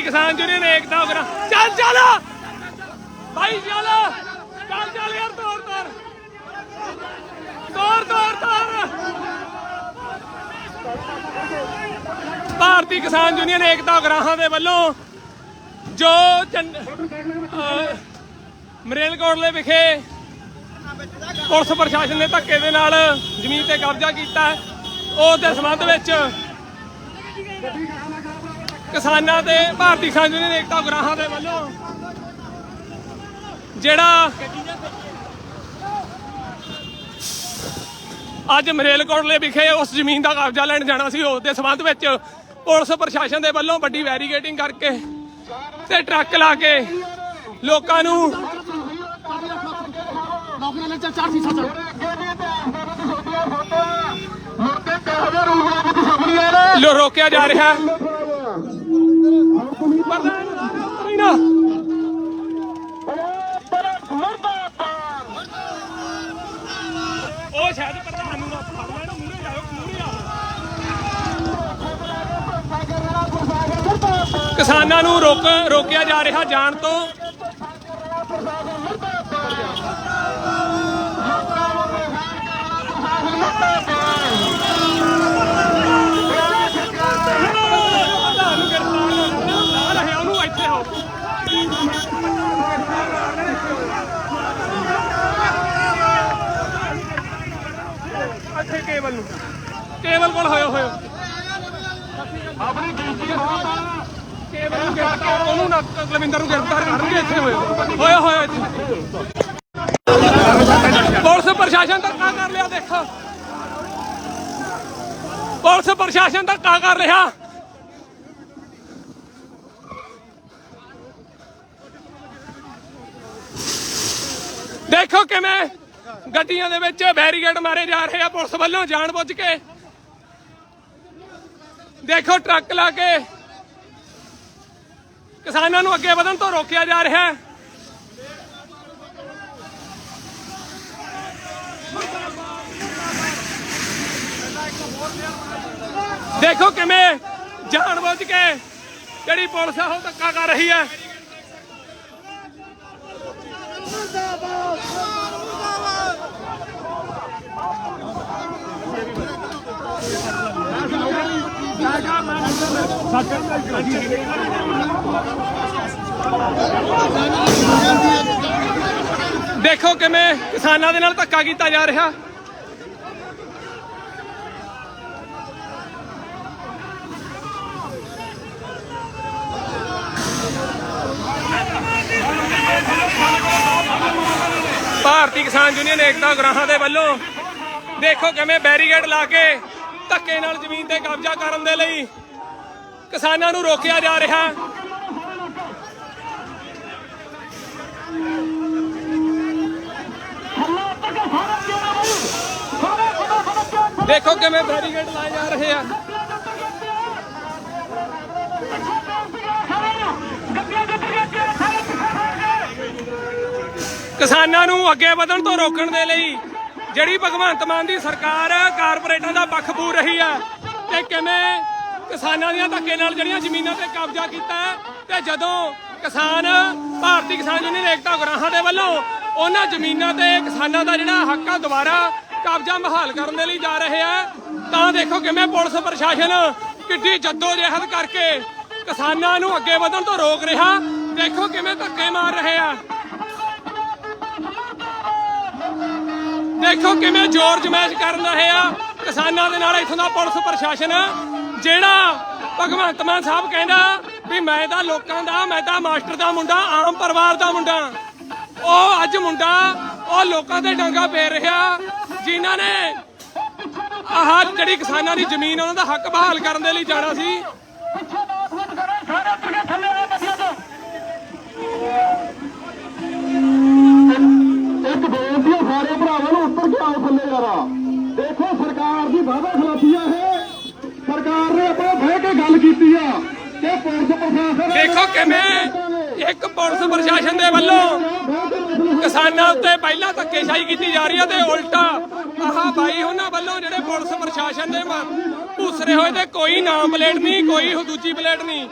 ਭਾਰਤੀ ਕਿਸਾਨ ਯੂਨੀਅਨ ਏਕਤਾ ਉਗਰਾ ਚੱਲ ਚੱਲ! ਭਾਈ ਚੱਲ! ਚੱਲ ਚੱਲ ਯਾਰ ਤੋੜ ਤੋੜ ਤੋੜ ਤੋੜ ਤੋੜ ਭਾਰਤੀ ਕਿਸਾਨ ਯੂਨੀਅਨ ਏਕਤਾ ਉਗਰਾਹਾਂ ਦੇ ਵੱਲੋਂ ਜੋ ਚੰਡ- ਅਹ ਮਰੇਲਕੋਟਲੇ ਵਿਖੇ ਪੁਲਿਸ ਪ੍ਰਸ਼ਾਸਨ ਨੇ ਧੱਕੇ ਦੇ ਨਾਲ ਜ਼ਮੀਨ ਤੇ ਕਬਜ਼ਾ ਕੀਤਾ ਹੈ। ਉਸ ਦੇ ਸੰਬੰਧ ਵਿੱਚ ਕਿਸਾਨਾਂ ਦੇ ਭਾਰਤੀ ਕਿਸਾਨ ਯੂਨੀਅਨ ਏਕਤਾ ਉਗਰਾਹਾਂ ਦੇ ਵੱਲੋਂ ਜਿਹੜਾ ਅੱਜ ਮਰੇਲਕੋਟਲੇ ਵਿਖੇ ਉਸ ਜ਼ਮੀਨ ਦਾ ਕਬਜ਼ਾ ਲੈਣ ਜਾਣਾ ਸੀ, ਉਸ ਦੇ ਸੰਬੰਧ ਵਿੱਚ ਪੁਲਿਸ ਪ੍ਰਸ਼ਾਸਨ ਦੇ ਵੱਲੋਂ ਵੱਡੀ ਵੈਰੀਗੇਟਿੰਗ ਕਰਕੇ ਤੇ ਟਰੱਕ ਲਾ ਕੇ ਲੋਕਾਂ ਨੂੰ ਲੋ, ਰੋਕਿਆ ਜਾ ਰਿਹਾ। ਉਹ ਸ਼ਾਇਦ ਪ੍ਰਧਾਨ ਨੂੰ ਨਾ ਫੜ ਲੈਣ ਮੂਰੇ ਜਾਓ ਮੂਰੇ ਆਓ ਕਿਸਾਨਾਂ ਨੂੰ ਰੋਕ ਰੋਕਿਆ ਜਾ ਰਿਹਾ ਜਾਣ ਤੋਂ ਪ੍ਰਧਾਨ ਨੂੰ ਗ੍ਰਿਫਤਾਰ ਲਾ ਰਹੇ ਉਹਨੂੰ ਇੱਥੇ ਹੋ ਇੱਥੇ ਕੇਵਲ ਨੂੰ ਕੇਵਲ ਕੋਲ ਹੋਇਓ ਹੋਇਓ ਆਪਣੀ ਗਿਣਤੀ ਬਹੁਤ ਆ ਕੇਵਲ ਨੂੰ ਗ੍ਰਿਫਤਾਰ ਉਹਨੂੰ ਨਾ ਕੁਲਵਿੰਦਰ ਨੂੰ ਗ੍ਰਿਫਤਾਰ ਕਰਨਗੇ ਇੱਥੇ ਹੋਇਓ ਹੋਇਓ ਹੋਇਓ ਇੱਥੇ। ਪੁਲਿਸ ਪ੍ਰਸ਼ਾਸਨ ਧੱਕਾ ਕਰ ਲਿਆ, ਦੇਖੋ। ਪੁਲਿਸ ਪ੍ਰਸ਼ਾਸਨ ਧੱਕਾ ਕਰ ਰਿਹਾ ਦੇਖੋ ਕਿਵੇਂ ਗੱਡੀਆਂ ਦੇ ਵਿੱਚ ਬੈਰੀਕੇਡ ਮਾਰੇ ਜਾ ਰਹੇ ਆ ਪੁਲਿਸ ਵੱਲੋਂ, ਜਾਣ ਬੁੱਝ ਕੇ। ਦੇਖੋ ਟਰੱਕ ਲਾ ਕੇ ਕਿਸਾਨਾਂ ਨੂੰ ਅੱਗੇ ਵਧਣ ਤੋਂ ਰੋਕਿਆ ਜਾ ਰਿਹਾ ਹੈ। ਦੇਖੋ ਕਿਵੇਂ ਜਾਣਬੁੱਝ ਕੇ ਜਿਹੜੀ ਪੁਲਿਸ ਆ ਉਹ ਧੱਕਾ ਕਰ ਰਹੀ ਹੈ। ਦੇਖੋ ਕਿਵੇਂ ਕਿਸਾਨਾਂ ਦੇ ਨਾਲ ਧੱਕਾ ਕੀਤਾ ਜਾ ਰਿਹਾ। ਭਾਰਤੀ ਕਿਸਾਨ ਯੂਨੀਅਨ ਏਕਤਾ ਗ੍ਰਾਹਾਂ ਦੇ ਵੱਲੋਂ ਦੇਖੋ ਕਿਵੇਂ ਬੈਰੀਕੇਡ ਲਾ ਕੇ ਧੱਕੇ ਨਾਲ ਜ਼ਮੀਨ ਤੇ ਕਬਜ਼ਾ ਕਰਨ ਦੇ ਲਈ ਕਿਸਾਨਾਂ ਨੂੰ ਰੋਕਿਆ ਜਾ ਰਿਹਾ। ਦੇਖੋ ਕਿਵੇਂ ਬੈਰੀਕੇਡ ਲਾਏ ਜਾ ਰਹੇ ਆ। ਕਿਸਾਨਾਂ ਨੂੰ ਅੱਗੇ ਵਧਣ ਤੋਂ ਰੋਕਣ ਦੇ ਲਈ ਜਿਹੜੀ ਭਗਵੰਤ ਮਾਨ ਦੀ ਸਰਕਾਰ ਕਾਰਪੋਰੇਟਾਂ ਦਾ ਪੱਖ ਪੂਰ ਰਹੀ ਆ ਤੇ ਕਿਵੇਂ ਕਿਸਾਨਾਂ ਦੀਆਂ ਧੱਕੇ ਨਾਲ ਜਿਹੜੀਆਂ ਜ਼ਮੀਨਾਂ ਤੇ ਕਬਜ਼ਾ ਕੀਤਾ ਤੇ ਜਦੋਂ ਕਿਸਾਨ, ਭਾਰਤੀ ਕਿਸਾਨ ਯੂਨੀਅਨ ਏਕਤਾ ਗਰਾਹਾਂ ਦੇ ਵੱਲੋਂ ਉਹਨਾਂ ਜ਼ਮੀਨਾਂ ਤੇ ਕਿਸਾਨਾਂ ਦਾ ਜਿਹੜਾ ਹੱਕ ਆ ਦੁਬਾਰਾ ਕਬਜ਼ਾ ਬਹਾਲ ਕਰਨ ਦੇ ਲਈ ਜਾ ਰਹੇ ਆ। ਤਾਂ ਦੇਖੋ ਕਿਵੇਂ ਪੁਲਿਸ ਪ੍ਰਸ਼ਾਸਨ ਕਿੱਡੀ ਜੱਦੋ ਜਹਿਦ ਕਰਕੇ ਕਿਸਾਨਾਂ ਨੂੰ ਅੱਗੇ ਵਧਣ ਤੋਂ ਰੋਕ ਰਿਹਾ। ਦੇਖੋ ਕਿਵੇਂ ਧੱਕੇ ਮਾਰ ਰਹੇ ਆ। ਦੇਖੋ ਕਿਵੇਂ ਜ਼ੋਰ ਜਮੈਸ਼ ਕਰਨ ਰਹੇ ਆ ਕਿਸਾਨਾਂ ਦੇ ਨਾਲ ਇੱਥੋਂ ਦਾ ਪੁਲਿਸ ਪ੍ਰਸ਼ਾਸਨ। ਜਿਹੜਾ ਭਗਵੰਤ ਮਾਨ ਸਾਹਿਬ ਕਹਿੰਦਾ ਵੀ ਮੈਂ ਤਾਂ ਲੋਕਾਂ ਦਾ, ਮੈਂ ਤਾਂ ਮਾਸਟਰ ਦਾ ਮੁੰਡਾ, ਆਮ ਪਰਿਵਾਰ ਦਾ ਮੁੰਡਾ। ਉਹ ਅੱਜ ਮੁੰਡਾ, ਉਹ ਲੋਕਾਂ ਦੇ ਡਾਂਗਾ ਫੇਰ ਰਿਹਾ। ਜਿਨ੍ਹਾਂ ਨੇ ਆਹ ਜਿਹੜੀ ਕਿਸਾਨਾਂ ਦੀ ਜ਼ਮੀਨ ਉਹਨਾਂ ਦਾ ਹੱਕ ਬਹਾਲ ਕਰਨ ਦੇ ਲਈ ਜਾਣਾ ਸੀ। ਇੱਕ ਬੇਨਤੀ ਹੈ ਸਾਰੇ ਭਰਾਵਾਂ ਨੂੰ ਉੱਤਰ ਕੇ ਆਓ ਥੱਲੇ ਜਰਾ। ਦੇਖੋ ਸਰਕਾਰ ਦੀ ਵਾਅਦਾ ਖਿਲਾਫੀ ਆ ਇਹ। ਸਰਕਾਰ ਨੇ ਆਪਾਂ ਬਹਿ ਕੇ ਗੱਲ ਕੀਤੀ ਆ ਕਿ ਪੁਲਿਸ ਪ੍ਰਸ਼ਾਸਨ ਦੇਖੋ ਕਿਵੇਂ ਇੱਕ ਪੁਲਿਸ ਪ੍ਰਸ਼ਾਸਨ ਦੇ ਵੱਲੋਂ ਕਿਸਾਨਾਂ ਉੱਤੇ ਪਹਿਲਾਂ ਧੱਕੇਸ਼ਾਹੀ ਕੀਤੀ ਜਾ ਰਹੀ ਹੈ ਤੇ ਉਲਟਾ ਆਹ ਬਾਈ ਉਹਨਾਂ ਵੱਲੋਂ ਜਿਹੜੇ ਪੁਲਿਸ ਪ੍ਰਸ਼ਾਸਨ ਦੇ ਭੂਸਰੇ ਹੋਏ ਤੇ ਕੋਈ ਨਾਮ ਪਲੇਟ ਨਹੀਂ, ਕੋਈ ਦੂਜੀ ਪਲੇਟ ਨਹੀਂ।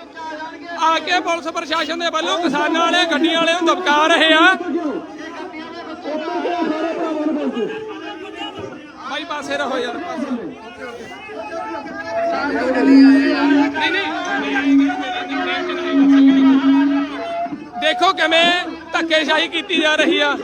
ਆ ਕੇ ਪੁਲਿਸ ਪ੍ਰਸ਼ਾਸਨ ਦੇ ਵੱਲੋਂ ਕਿਸਾਨਾਂ ਵਾਲੇ, ਗੱਡੀਆਂ ਵਾਲੇ ਨੂੰ ਦਬਕਾ ਰਹੇ ਆ। ਭਾਈ ਪਾਸੇ ਰਹੋ ਯਾਰ, ਪਾਸੇ ਨਹੀਂ ਨਹੀਂ ਧੱਕੇਸ਼ਾਹੀ ਕੀਤੀ ਜਾ ਰਹੀ ਆ।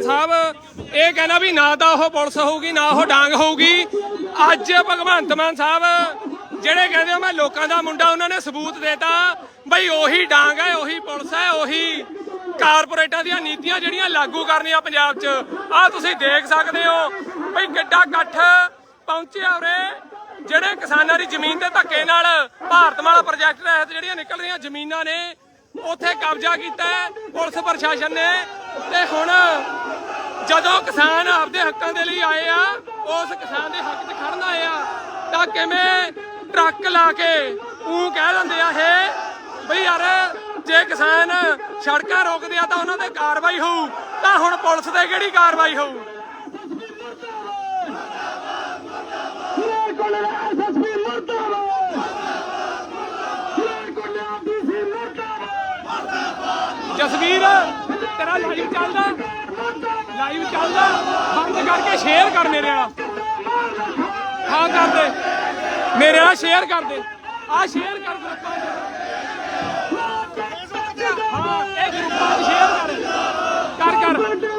ਭਗਵੰਤ ਸਾਹਿਬ, ਇਹ ਕਹਿੰਦਾ ਵੀ ਨਾ ਤਾਂ ਉਹ ਪੁਲਿਸ ਹੋਊਗੀ, ਨਾ ਉਹ ਡਾਂਗ ਹੋਊਗੀ। ਅੱਜ ਭਗਵੰਤ ਮਾਨ ਸਾਹਿਬ, ਜਿਹੜੇ ਕਹਿੰਦੇ ਮੈਂ ਲੋਕਾਂ ਦਾ ਮੁੰਡਾ, ਉਹਨਾਂ ਨੇ ਸਬੂਤ ਦੇਤਾ ਬਈ ਉਹੀ ਡਾਂਗ ਹੈ, ਉਹੀ ਪੁਲਿਸ ਹੈ, ਉਹੀ ਕਾਰਪੋਰੇਟਾਂ ਦੀਆਂ ਨੀਤੀਆਂ ਜਿਹੜੀਆਂ ਲਾਗੂ ਕਰਨੀਆਂ ਪੰਜਾਬ 'ਚ। ਆ ਤੁਸੀਂ ਦੇਖ ਸਕਦੇ ਹੋ ਬਈ ਕਿੱਡਾ ਇਕੱਠ ਪਹੁੰਚਿਆ ਉਰੇ। ਜਿਹੜੇ ਕਿਸਾਨਾਂ ਦੀ ਜ਼ਮੀਨ ਤੇ ਧੱਕੇ ਨਾਲ ਭਾਰਤਮਾਲਾ ਪ੍ਰੋਜੈਕਟ ਤਹਿਤ ਜਿਹੜੀਆਂ ਨਿਕਲ ਰਹੀਆਂ ਜ਼ਮੀਨਾਂ ਨੇ, ਉੱਥੇ ਕਬਜ਼ਾ ਕੀਤਾ ਪੁਲਿਸ ਪ੍ਰਸ਼ਾਸਨ ਨੇ। ਤੇ ਹੁਣ ਜਦੋਂ ਕਿਸਾਨ ਆਪਦੇ ਹੱਕਾਂ ਦੇ ਲਈ ਆਏ ਆ, ਉਸ ਕਿਸਾਨ ਦੇ ਹੱਕ 'ਚ ਖੜਨ ਆਏ ਆ, ਤਾਂ ਕਿਵੇਂ ਟਰੱਕ ਲਾ ਕੇ ਉਹ ਕਹਿ ਦਿੰਦੇ ਆ ਇਹ ਬਈ ਯਾਰ ਜੇ ਕਿਸਾਨ ਸੜਕਾਂ ਰੋਕਦੇ ਆ ਤਾਂ ਉਹਨਾਂ ਤੇ ਕਾਰਵਾਈ ਹੋਊ, ਤਾਂ ਹੁਣ ਪੁਲਿਸ ਤੇ ਕਿਹੜੀ ਕਾਰਵਾਈ ਹੋਊ? ਜਸਵੀਰ ਤੇਰਾ ਲਾਈਵ ਚੱਲਦਾ। ਲਾਈਵ ਚੱਲਦਾ। ਬੰਦ ਕਰਕੇ ਸ਼ੇਅਰ ਕਰ ਮੇਰੇ ਨਾਲ ਹਾਂ, ਕਰ ਦੇ। ਮੇਰੇ ਨਾਲ ਸ਼ੇਅਰ ਕਰ ਦੇ। ਆ ਸ਼ੇਅਰ ਕਰ ਗਰੁੱਪਾਂ 'ਚ ਹਾਂ, ਇਹ ਗਰੁੱਪਾਂ 'ਚ ਸ਼ੇਅਰ ਕਰ। ਕਰ ਕਰ।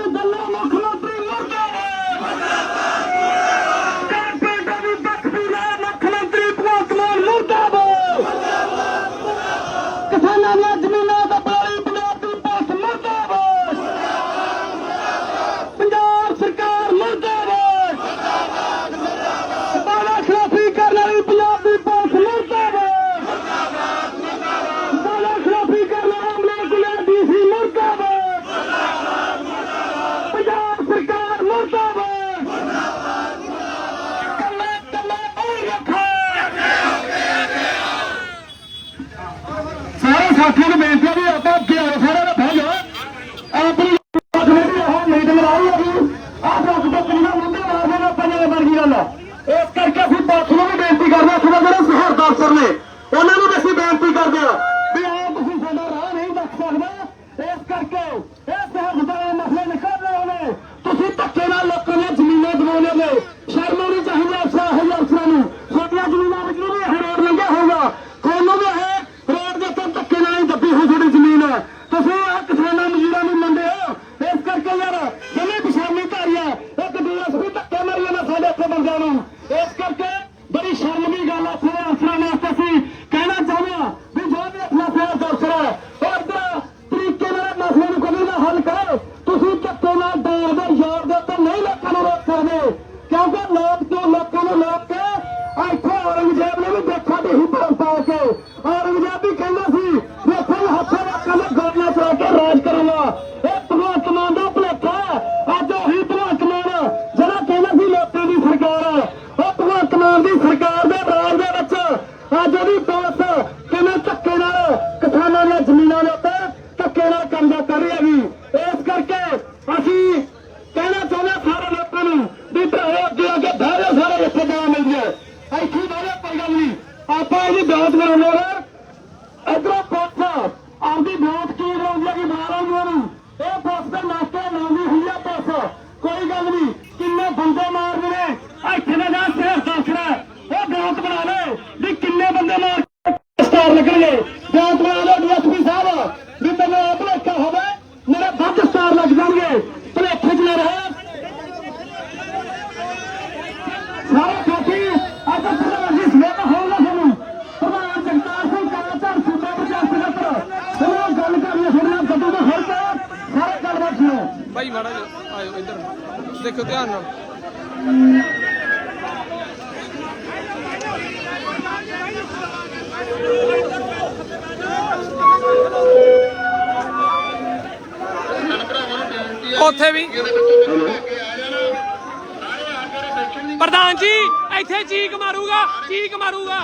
ਚੀਕ ਮਾਰੂਗਾ ਚੀਕ ਮਾਰੂਗਾ।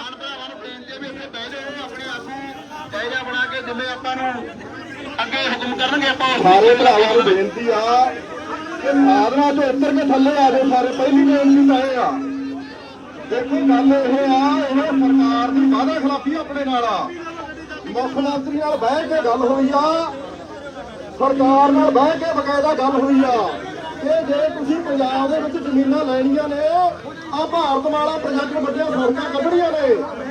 ਸਾਰੇ ਭਰਾਵਾਂ ਨੂੰ ਬੇਨਤੀ ਆ ਕਿ ਸਾਧਨਾ ਤੋਂ ਉੱਤਰ ਕੇ ਥੱਲੇ ਆ ਜਾਓ ਸਾਰੇ, ਪਹਿਲੀ ਬੇਨਤੀ ਤਾਂ ਇਹ ਆ। ਦੇਖੋ ਗੱਲ ਇਹ ਆ, ਇਹ ਸਰਕਾਰ ਦੀ ਵਾਅਦਾ ਖਿਲਾਫੀ ਆਪਣੇ ਨਾਲ ਆ। ਮੁੱਖ ਮੰਤਰੀ ਨਾਲ ਬਹਿ ਕੇ ਗੱਲ ਹੋਈ ਆ, ਸਰਕਾਰ ਨਾਲ ਬਹਿ ਕੇ ਬਕਾਇਦਾ ਗੱਲ ਹੋਈ ਆ। ਕਿ ਜੇ ਤੁਸੀਂ ਪੰਜਾਬ ਦੇ ਵਿੱਚ ਜ਼ਮੀਨਾਂ ਲੈਣੀਆਂ ਨੇ ਆ ਭਾਰਤ ਵਾਲਾ ਪ੍ਰੋਜੈਕਟ ਵੱਡੀਆਂ ਸੜਕਾਂ ਕੱਢਣੀਆਂ ਨੇ।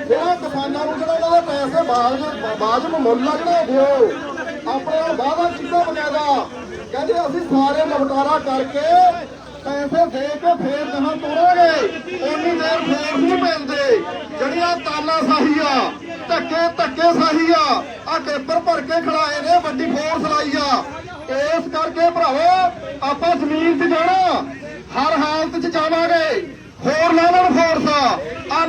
ਜਿਹੜਾ ਕਿਸਾਨਾਂ ਨੂੰ ਜਿਹੜਾ ਇਹਨਾਂ ਪੈਸੇ ਬਾਜ ਬਾਜਬ ਮੁੱਲ ਆ ਜਿਹੜਾ ਦਿਓ। ਆਪਣੇ ਵਾਅਦਾ ਕੀਤਾ ਬਕਾਇਦਾ। ਕਹਿੰਦੇ ਅਸੀਂ ਸਾਰੇ ਨਿਪਟਾਰਾ ਕਰਕੇ ਪੈਸੇ ਦੇ ਕੇ ਫੇਰ ਜਹਾਂ ਤੋਰਾਂਗੇ। ਉਨੀ ਦੇਰ ਫੇਰ ਨਹੀਂ ਮਿਲਦੇ। ਜਿਹੜੀਆਂ ਤਾਲਾ ਸਾਹੀ ਆ ਧੱਕੇ ਧੱਕੇ ਸਾਹੀ ਆ ਆ ਪੇਪਰ ਭਰ ਕੇ ਖੜਾਏ ਨੇ, ਵੱਡੀ ਫੋਰਸ ਲਾਈ ਆ। ਇਸ ਕਰਕੇ ਭਰਾਵੋ, ਆਪਾਂ ਜ਼ਮੀਨ 'ਚ ਜਾਣਾ, ਹਰ ਹਾਲਤ 'ਚ ਜਾਵਾਂਗੇ। ਹੋਰ ਲੈਣ ਫੋਰਸ ਆ।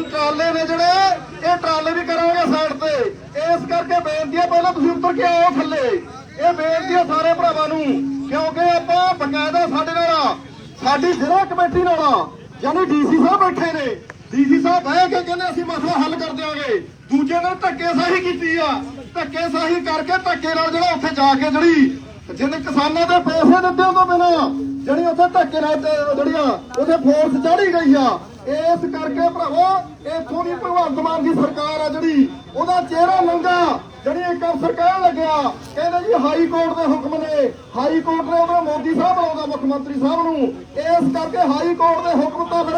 ਟਰਾਲੇ ਨੇ ਜਿਹੜੇ, ਇਹ ਟਰਾਲੇ ਵੀ ਕਰਾਂਗੇ ਸਾਈਡ ਤੇ। ਇਸ ਕਰਕੇ ਬੇਨਤੀ ਹੈ ਪਹਿਲਾਂ ਤੁਸੀਂ ਉੱਤਰ ਕੇ ਆਓ ਥੱਲੇ। ਇਹ ਬੇਨਤੀ ਹੈ ਸਾਰੇ ਭਰਾਵਾਂ ਨੂੰ, ਕਿਉਂਕਿ ਆਪਾਂ ਬਕਾਇਦਾ ਸਾਡੇ ਨਾਲ ਸਾਡੀ ਜ਼ਿਲ੍ਹਾ ਕਮੇਟੀ ਨਾਲ ਆ। ਯਾਨੀ ਡੀਸੀ ਸਾਹਿਬ ਬੈਠੇ ਨੇ। ਡੀਸੀ ਸਾਹਿਬ ਬਹਿ ਕੇ ਕਹਿੰਦੇ ਅਸੀਂ ਮਸਲਾ ਹੱਲ ਕਰ ਦਿਆਂਗੇ। ਦੂਜੇ ਨਾਲ ਧੱਕੇ ਸਾਹੀ ਕੀਤੀ ਆ। ਧੱਕੇ ਸਾਹੀ ਕਰਕੇ ਧੱਕੇ ਨਾਲ ਜਿਹੜਾ ਉੱਥੇ ਜਾ ਕੇ ਜਿਹੜੀ ਜਿਹਨੇ ਕਿਸਾਨਾਂ ਦੇ ਪੈਸੇ ਦਿੱਤੇ ਉਹ ਤੋਂ ਜਿਹੜੀ ਉੱਥੇ ਧੱਕੇ ਨਾਲ ਜਿਹੜੀਆਂ ਉਹਦੇ ਫੋਰਸ ਚੜੀ ਗਈ ਆ, ਇਸ ਕਰਕੇ ਭਰਾਵੋ, ਇੱਥੋਂ ਦੀ ਭਗਵੰਤ ਮਾਨ ਦੀ ਸਰਕਾਰ ਆ ਜਿਹੜੀ, ਉਹਦਾ ਚਿਹਰਾ ਨੰਗਾ। ਜਿਹੜੀ ਇੱਕ ਅਫਸਰ ਕਹਿਣ ਲੱਗਿਆ, ਕਹਿੰਦੇ ਜੀ ਹਾਈ ਕੋਰਟ ਦੇ ਹੁਕਮ ਨੇ। ਹਾਈ ਕੋਰਟ ਨੇ ਉਹਦਾ ਮੋਦੀ ਸਾਹਿਬ ਆਉਂਦਾ, ਮੁੱਖ ਮੰਤਰੀ ਸਾਹਿਬ ਨੂੰ। ਇਸ ਕਰਕੇ ਹਾਈ ਕੋਰਟ ਦੇ ਹੁਕਮ ਤਾਂ ਫਿਰ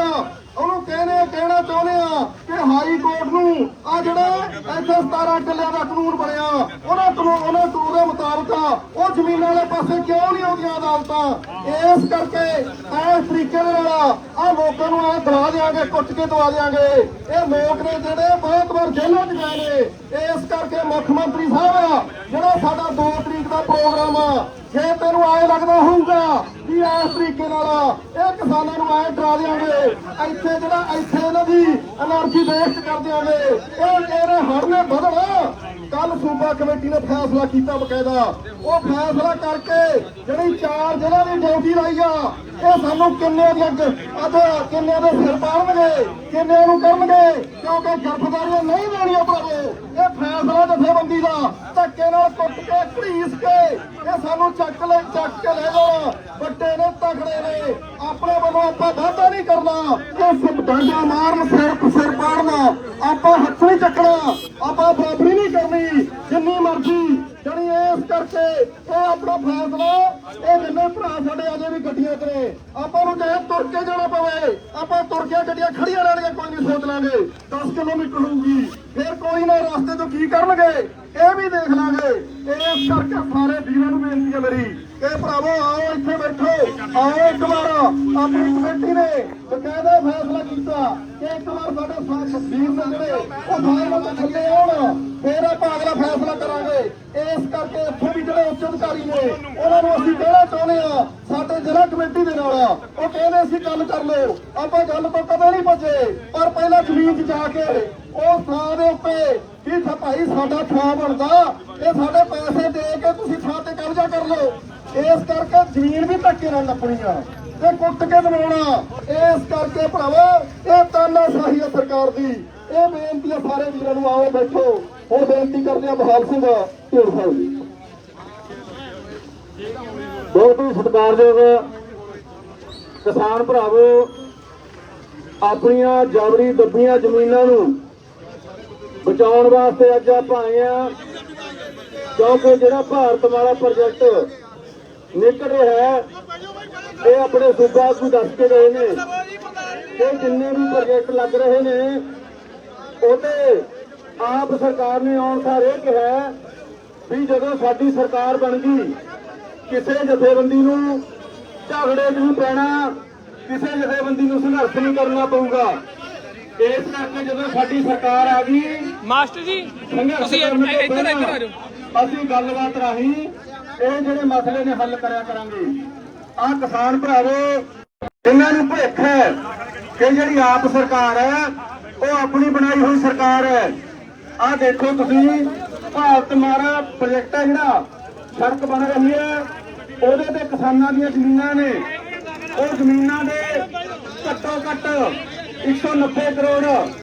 ਉਹਨੂੰ ਕਹਿੰਦੇ ਕਹਿਣਾ ਚਾਹੁੰਦੇ ਆ ਕਿ ਹਾਈ ਕੋਰਟ ਨੂੰ ਆ ਜਿਹੜਾ ਇੱਥੇ 17 ਕਿੱਲਿਆਂ ਦਾ ਕਾਨੂੰਨ ਬਣਿਆ ਉਹਨਾਂ ਕਾਨੂੰਨ ਉਹਨਾਂ ਕਾਨੂੰਨ ਦੇ ਮੁਤਾਬਕ ਉਹ ਜ਼ਮੀਨਾਂ ਵਾਲੇ ਪਾਸੇ ਕਿਉਂ ਨਹੀਂ ਆਉਂਦੀਆਂ ਅਦਾਲਤਾਂ? ਇਸ ਕਰਕੇ ਇਸ ਤਰੀਕੇ ਦੇ ਨਾਲ ਆ ਲੋਕਾਂ ਨੂੰ ਐ ਦਵਾ ਦੇਾਂਗੇ ਕੁੱਟ ਕੇ ਦਵਾ ਦੇਾਂਗੇ ਇਹ ਲੋਕ ਨੇ ਜਿਹੜੇ ਬਹੁਤ ਵਾਰ ਜੇਲ੍ਹਾਂ 'ਚ ਗਏ ਨੇ। ਇਸ ਕਰਕੇ ਮੁੱਖ ਮੰਤਰੀ ਸਾਹਿਬ ਜਿਹੜਾ ਸਾਡਾ 2 ਤਰੀਕ ਦਾ ਪ੍ਰੋਗਰਾਮ ਆ, ਜੇ ਤੈਨੂੰ ਐ ਲੱਗਦਾ ਹੋਊਗਾ ਅਸੀਂ ਇਸ ਤਰੀਕੇ ਨਾਲ। ਇਹ ਕਿਸਾਨਾਂ ਨੂੰ ਐ ਡਰਾ ਦੇਵਾਂਗੇ ਇੱਥੇ ਜਿਹੜਾ, ਇੱਥੇ ਇਹਨਾਂ ਦੀ એનર્ਜੀ ਵੇਸਟ ਕਰ ਦੇਵਾਂਗੇ ਇਹ ਇਹਨੇ ਹੜਨੇ ਵਧਣਾ ਕੱਲ ਸੂਬਾ ਕਮੇਟੀ ਨੇ ਫੈਸਲਾ ਕੀਤਾ ਬਕਾਇਦਾ। ਉਹ ਫੈਸਲਾ ਕਰਕੇ ਜਿਹੜੀ ਚਾਰ ਜ਼ਿਲ੍ਹਾ ਦੀ ਡਿਊਟੀ ਲਾਈ ਆ, ਇਹ ਸਾਨੂੰ ਕਿੰਨੇ ਦੀ ਅੱਜ ਅੱਜ ਕਿੰਨੇ ਦੇ ਸਿਰ ਪਾਉਣਗੇ ਕਿੰਨੇ ਨੂੰ ਕਰਨਗੇ, ਕਿਉਂਕਿ ਗਰਫਦਾਰੀਆਂ ਨਹੀਂ ਦੇਣੀਆਂ ਭਰਾਵੋ। ਇਹ ਫੈਸਲਾ ਜਥੇਬੰਦੀ ਦਾ। ਧੱਕੇ ਨਾਲ ਕੁੱਟ ਕੇ, ਘੜੀਸ ਕੇ, ਇਹ ਸਾਨੂੰ ਚੱਕ ਲੈ, ਚੱਕ ਕੇ ਲੈ ਕਰਨਾ ਕਿ ਸਿਰ ਮਾਰਨ ਸਿਰ ਸਿਰ ਪਾੜਨਾ। ਆਪਾਂ ਹੱਥ ਨਹੀਂ ਚੱਕਣਾ। ਆਪਾਂ ਬਰਾਬਰੀ ਨਹੀਂ ਕਰਨੀ। ਜਿੰਨੀ ਮਰਜ਼ੀ ਜਣੀ ਇਸ ਕਰਕੇ ਇਹ ਆਪਣਾ ਫੈਸਲਾ ਇਹ ਜਿੰਨੇ ਭਰਾ ਸਾਡੇ ਅਜੇ ਵੀ ਗੱਡੀਆਂ ਤੇ ਆਪਾਂ ਨੂੰ ਚਾਹੇ ਤੁਰ ਕੇ ਜਾਣਾ ਪਵੇ। ਆਪਾਂ ਤੁਰ ਕੇ ਗੱਡੀਆਂ ਖੜੀਆਂ ਰਹਿਣਗੀਆਂ, ਕੋਈ ਨਹੀਂ ਸੋਚ ਲਾਂਗੇ। 10 ਕਿਲੋਮੀਟਰ ਹੋਊਗੀ। ਫਿਰ ਕੋਈ ਨਾ ਰਸਤੇ ਤੋਂ ਕੀ ਕਰਨਗੇ? ਇਹ ਵੀ ਦੇਖ ਲਾਂਗੇ। ਇਸ ਕਰਕੇ ਸਾਰੇ ਵੀਰਾਂ ਨੂੰ ਬੇਨਤੀ ਹੈ ਮੇਰੀ ਕਿ ਭਰਾਵੋ, ਆਓ ਇੱਥੇ ਬੈਠੋ। ਆਓ ਇੱਕ ਵਾਰ ਆਪਣੀ ਕਮੇਟੀ ਨੇ ਬਕਾਇਦਾ ਫੈਸਲਾ ਕੀਤਾ ਕਿ ਇੱਕ ਵਾਰ ਸਾਡੇ ਸਾਥ ਨੇ ਜਿਹੜੇ ਉਹ ਫਾਈਲ ਤੋਂ ਥੱਲੇ ਆਉਣ, ਫਿਰ ਆਪਾਂ ਅਗਲਾ ਫੈਸਲਾ ਕਰਾਂਗੇ। ਇਸ ਕਰਕੇ ਇੱਥੋਂ ਵੀ ਜਿਹੜੇ ਉੱਚ ਅਧਿਕਾਰੀ ਨੇ, ਉਹਨਾਂ ਨੂੰ ਅਸੀਂ ਕਹਿਣਾ ਚਾਹੁੰਦੇ ਆ ਸਾਡੇ ਜ਼ਿਲ੍ਹਾ ਕਮੇਟੀ ਦੇ ਨਾਲ ਆ ਉਹ ਕਹਿੰਦੇ ਅਸੀਂ ਗੱਲ ਕਰ ਲਓ, ਆਪਾਂ ਗੱਲ ਤੋਂ ਕਦੇ ਨਹੀਂ ਭੱਜੇ ਪਰ ਪਹਿਲਾਂ ਜ਼ਮੀਨ 'ਚ ਜਾ ਕੇ ਉਹ ਥਾਂ ਦੇ ਉੱਤੇ ਵੀ ਭਾਈ ਸਾਡਾ ਥਾਂ ਬਣਦਾ ਇਹ ਸਾਡੇ ਪੈਸੇ ਦੇ ਕੇ ਤੁਸੀਂ ਥਾਂ ਤੇ ਕਬਜ਼ਾ ਕਰ ਲਓ। ਇਸ ਕਰਕੇ ਜ਼ਮੀਨ ਵੀ ਧੱਕੇ ਨਾਲ ਨੱਪਣੀ ਆ। ਤੇ ਕੁੱਟ ਕੇ ਬਣਾਉਣਾ ਇਸ ਕਰਕੇ ਭਰਾਵੋ, ਇਹ ਤਾਨਾ ਹੈ ਸਰਕਾਰ ਦੀ। ਇਹ ਬੇਨਤੀ ਹੈ ਸਾਰੇ ਵੀਰਾਂ ਨੂੰ, ਆਓ ਬੈਠੋ। ਹੁਣ ਬੇਨਤੀ ਕਰਦੇ ਆ ਬਹਾਲ ਸਿੰਘ ਢੇੜ ਸਾਹਿਬ ਜੀ। ਬਹੁਤ ਹੀ ਸਤਿਕਾਰਯੋਗ ਕਿਸਾਨ ਭਰਾਵੋ, ਆਪਣੀਆਂ ਜਬਰੀ ਦੱਬੀਆਂ ਜ਼ਮੀਨਾਂ ਨੂੰ ਬਚਾਉਣ ਵਾਸਤੇ ਅੱਜ ਆਪਾਂ ਆਏ ਆ ਕਿਉਂਕਿ ਜਿਹੜਾ ਭਾਰਤ ਵਾਲਾ ਪ੍ਰੋਜੈਕਟ ਨਿਕਲ ਰਿਹਾ ਹੈ ਇਹ ਆਪਣੇ ਸੂਬਾ ਨੂੰ ਦੱਸ ਕੇ ਰਹੇ ਨੇ। ਕਿ ਜਿੰਨੇ ਵੀ ਪ੍ਰੋਜੈਕਟ ਲੱਗ ਰਹੇ ਨੇ ਉਹਦੇ ਆਪ ਸਰਕਾਰ ਨੇ ਆਉਣ ਸਾਰ ਇਹ ਕਿਹਾ ਵੀ ਜਦੋਂ ਸਾਡੀ ਸਰਕਾਰ ਬਣ ਗਈ ਕਿਸੇ ਜਥੇਬੰਦੀ ਨੂੰ ਝਗੜੇ ਨਹੀਂ ਪੈਣਾ ਕਿਸੇ ਜਥੇਬੰਦੀ ਨੂੰ ਸੰਘਰਸ਼ ਨਹੀਂ ਕਰਨਾ ਪਊਗਾ। ਇਸ ਕਰਕੇ ਜਦੋਂ ਸਾਡੀ ਸਰਕਾਰ ਆ ਗਈ ਮਾਸਟਰ ਜੀ ਤੁਸੀਂ ਇੱਧਰ ਇੱਧਰ ਆ ਜਾਓ। ਅਸੀਂ ਗੱਲਬਾਤ ਰਾਹੀਂ ਇਹ ਜਿਹੜੇ ਮਸਲੇ ਨੇ ਹੱਲ ਕਰਿਆ ਕਰਾਂਗੇ। ਆ ਕਿਸਾਨ ਭਰਾਵੋ ਇਹਨਾਂ ਨੂੰ ਭੁੱਖ ਹੈ ਕਿ ਜਿਹੜੀ ਆਪ ਸਰਕਾਰ ਹੈ, ਉਹ ਆਪਣੀ ਬਣਾਈ ਹੋਈ ਸਰਕਾਰ ਹੈ। ਆ ਦੇਖੋ ਤੁਸੀਂ, ਭਾਰਤ ਮਾਰਾ ਪ੍ਰੋਜੈਕਟ ਹੈ ਜਿਹੜਾ, ਸੜਕ ਬਣ ਰਹੀ ਹੈ। ਉਹਦੇ ਤੇ ਕਿਸਾਨਾਂ ਦੀਆਂ ਜ਼ਮੀਨਾਂ ਨੇ। ਉਹ ਜ਼ਮੀਨਾਂ ਦੇ ਘੱਟੋ ਘੱਟ 190 ਕਰੋੜ